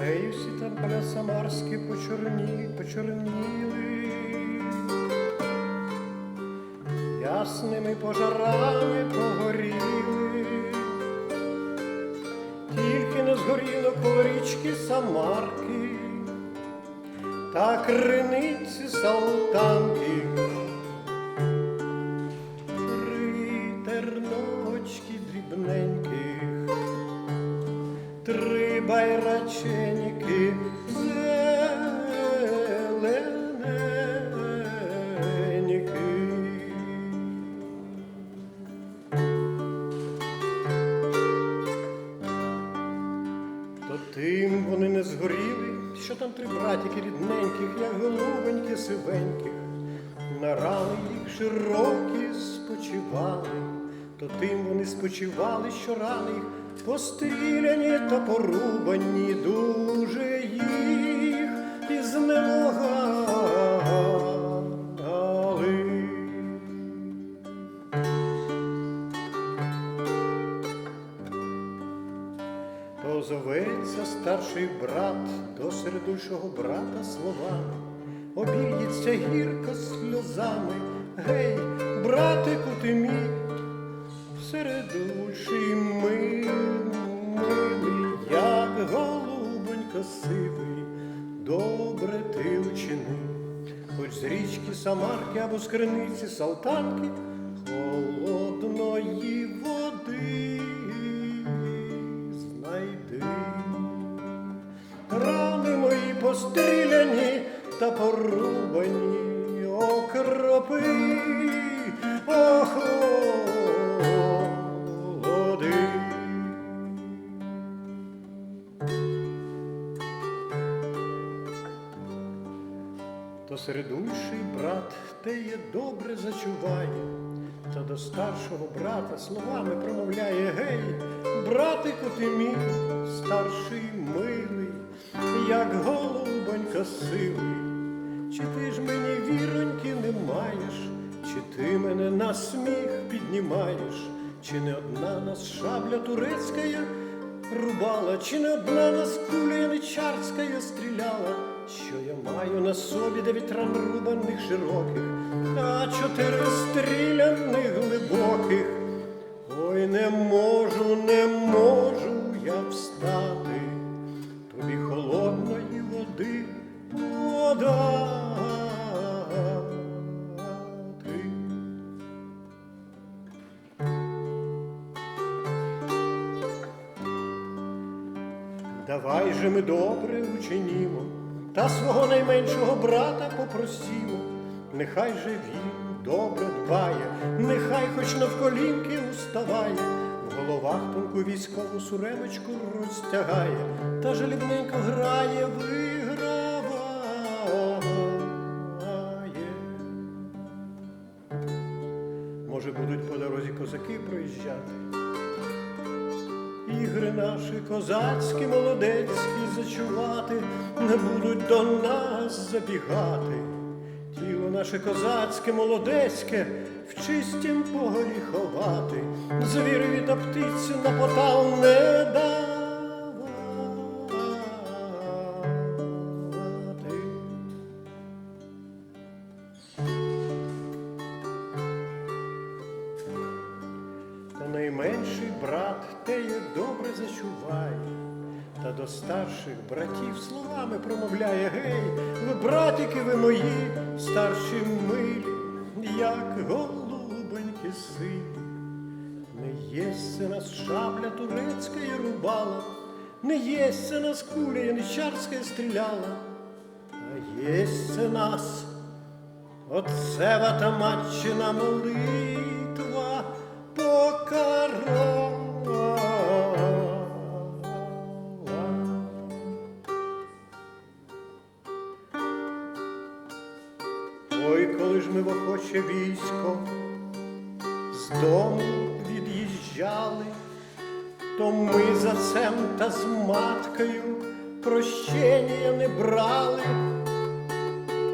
Гей, усі там поля самарські почорні, почорніли, ясними пожарами погоріли, тільки не згоріло коло річки Самарки, та криниці Салтанки. Згоріли, що там три братики рідненьких, як голубеньки сивеньких, на рани їх широкі спочивали, то тим вони спочивали, що рани їх постріляні та порубані, дуже їх То зоветься старший брат до середульшого брата словами, обійдеться гірко сльозами. Гей, братику ти мій, середульший милий, милий, як голубонько сивий, добре ти учинив, хоч з річки Самарки або з криниці Салтанки окропи, охолоди. То середульший брат теє добре зачуває, та до старшого брата словами промовляє гей, братику ти мій, старший милий, як голубонька сивий, чи ти ж мені віроньки не маєш, чи ти мене на сміх піднімаєш, чи не одна нас шабля турецька рубала, чи не одна нас куля яничарська стріляла, що я маю на собі дев'ять ран рубаних широких, а чотири стріляних глибоких. Ой, не можу, не можу я встати, Давай же ми добре учинімо, та свого найменшого брата попросімо, нехай же він добре дбає, нехай хоч навколінки уставає, в головах тонку військову суремочку розтягає, та жалібненько грає, виграває. Може, будуть по дорозі козаки проїжджати. Ігри наші козацькі, молодецькі зачувати, не будуть до нас забігати. Тіло наше козацьке, молодецьке, в чистім погорі ховати, звірові та птиці на потал не давати. Добре та до старших братів словами промовляє гей, ви, братики, ви мої, старші милі, як голубоньки сиві. Не єсться нас шабля турецька і рубала, не єсться нас куля яничарська стріляла, а єсться нас Отцева та матчина молитва покарала. Ми в охоче військо з дому від'їжджали, то ми за цем та з маткою прощення не брали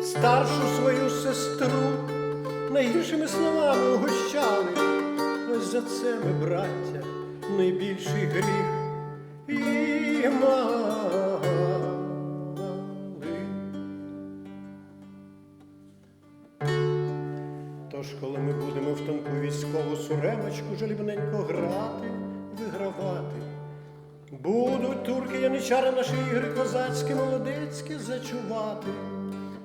старшу свою сестру найгіршими словами угощали. Ось за це ми, браття, найбільший гріх і мали. Тож, коли ми будемо в тонку військову суремочку жалібненько грати, вигравати, будуть турки яничари наші ігри козацькі, молодецькі зачувати,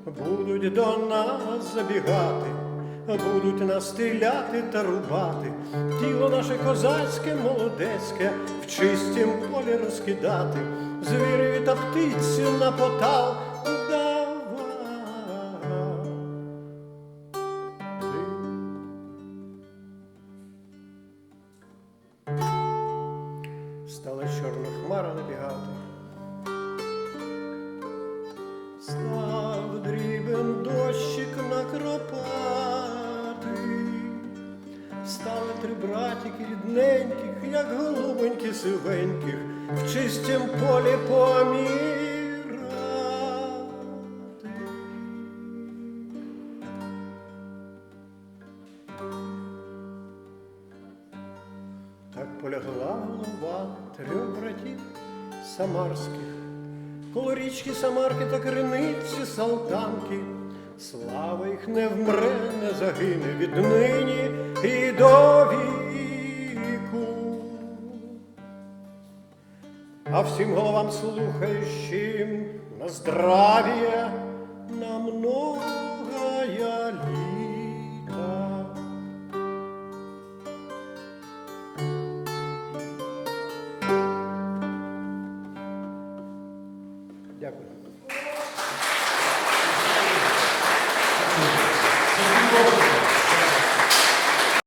будуть до нас забігати, будуть нас стріляти та рубати, тіло наше козацьке, молодецьке, в чистім полі розкидати, звірі та птиці на потал три братики рідненьких, як голубоньки сивеньких, в чистім полі помірати. Так полягла голова трьох братів самарських, коло річки Самарки та криниці Салтанки. Слава їх не вмре, не загине віднині і до. А всім головам слухающим на здравие, на многое літ.